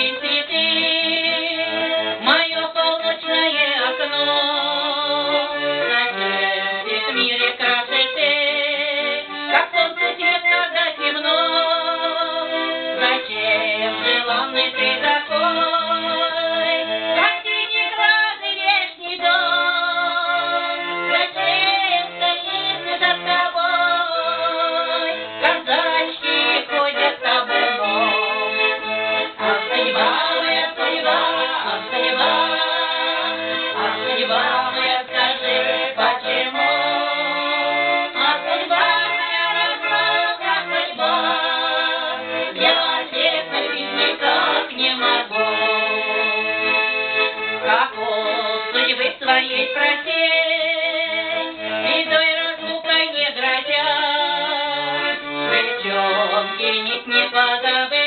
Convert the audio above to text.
Thank you. ведь протест, бедой разлука не грозят. Девчонки, не, не позабыть.